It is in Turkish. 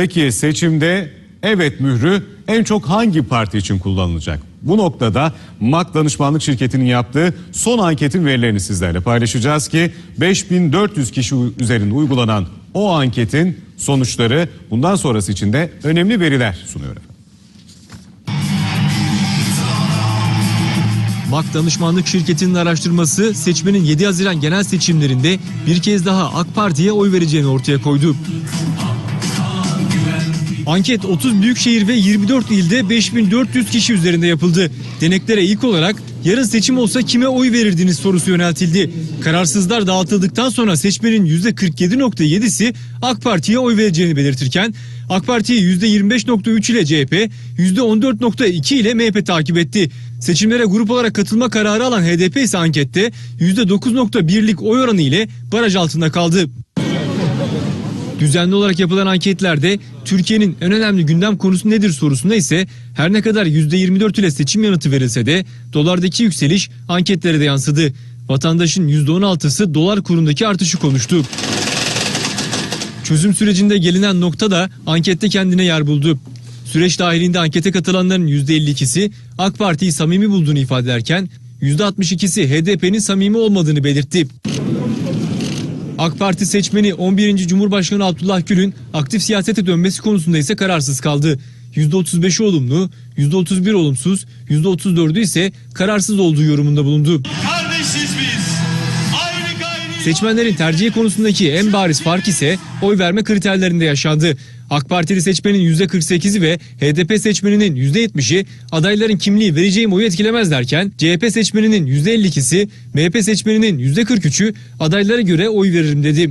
Peki seçimde evet mührü en çok hangi parti için kullanılacak? Bu noktada MAK danışmanlık şirketinin yaptığı son anketin verilerini sizlerle paylaşacağız ki 5400 kişi üzerinde uygulanan o anketin sonuçları bundan sonrası için de önemli veriler sunuyor. MAK Danışmanlık Şirketi'nin araştırması seçmenin 7 Haziran genel seçimlerinde bir kez daha AK Parti'ye oy vereceğini ortaya koydu. Anket 30 büyükşehir ve 24 ilde 5400 kişi üzerinde yapıldı. Deneklere ilk olarak yarın seçim olsa kime oy verirdiniz sorusu yöneltildi. Kararsızlar dağıtıldıktan sonra seçmenin %47.7'si AK Parti'ye oy vereceğini belirtirken AK Parti'yi %25.3 ile CHP, %14.2 ile MHP takip etti. Seçimlere grup olarak katılma kararı alan HDP ise ankette %9.1'lik oy oranı ile baraj altında kaldı. Düzenli olarak yapılan anketlerde Türkiye'nin en önemli gündem konusu nedir sorusunda ise her ne kadar %24 ile seçim yanıtı verilse de dolardaki yükseliş anketlere de yansıdı. Vatandaşın %16'sı dolar kurundaki artışı konuştu. Çözüm sürecinde gelinen nokta da ankette kendine yer buldu. Süreç dahilinde ankete katılanların %52'si AK Parti'yi samimi bulduğunu ifade ederken %62'si HDP'nin samimi olmadığını belirtti. AK Parti seçmeni 11. Cumhurbaşkanı Abdullah Gül'ün aktif siyasete dönmesi konusunda ise kararsız kaldı. %35'i olumlu, %31 olumsuz, %34'ü ise kararsız olduğu yorumunda bulundu. Kardeşiz. Seçmenlerin tercihi konusundaki en bariz fark ise oy verme kriterlerinde yaşandı. AK Partili seçmenin %48'i ve HDP seçmeninin %70'i adayların kimliği vereceğim oyu etkilemez derken CHP seçmeninin %52'si, MHP seçmeninin %43'ü adaylara göre oy veririm dedi.